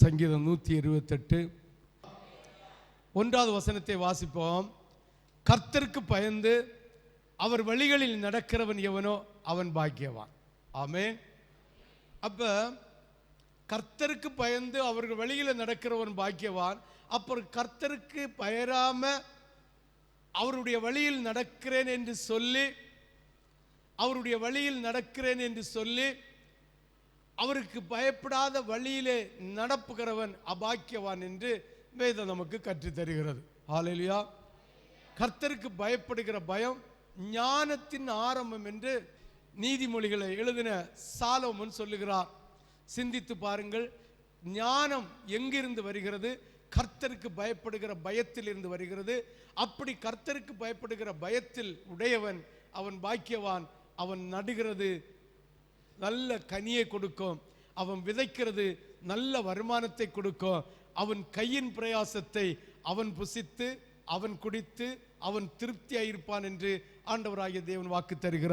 சங்கீதம் நூற்றி இருபத்தெட்டு. ஒன்றாவது வசனத்தை வாசிப்போம். கர்த்தருக்கு பயந்து அவர் வழிகளில் நடக்கிறவன் எவனோ அவன் பாக்கியவான். ஆமே அப்ப கர்த்தருக்கு பயந்து அவர்கள் வழியில் நடக்கிறவன் பாக்கியவான். அப்புறம் கர்த்தருக்கு பயராம அவருடைய வழியில் நடக்கிறேன் என்று சொல்லி அவருடைய வழியில் நடக்கிறேன் என்று சொல்லி அவருக்கு பயப்படாத வழியிலே நடப்புகிறவன் அபாக்கியவான் என்று வேதம் நமக்கு கற்றுத்தருகிறது. தருகிறது கர்த்தருக்கு பயப்படுகிற பயம் ஞானத்தின் ஆரம்பம் என்று நீதிமொழிகளை எழுதின சாலோமன் சொல்லுகிறார். சிந்தித்து பாருங்கள் ஞானம் எங்கிருந்து வருகிறது? கர்த்தருக்கு பயப்படுகிற பயத்தில் இருந்து வருகிறது. அப்படி கர்த்தருக்கு பயப்படுகிற பயத்தில் உடையவன் அவன் பாக்கியவான் அவன் நடுகிறது நல்ல கனியை கொடுக்கும். அவன் விதைக்கிறது நல்ல வருமானத்தை கொடுக்கும். அவன் கையின் பிரயாசத்தை அவன் புசித்து அவன் குடித்து அவன் திருப்தியாயிருப்பான் என்று ஆண்டவராகிய தேவன் வாக்கு தருகிறார்.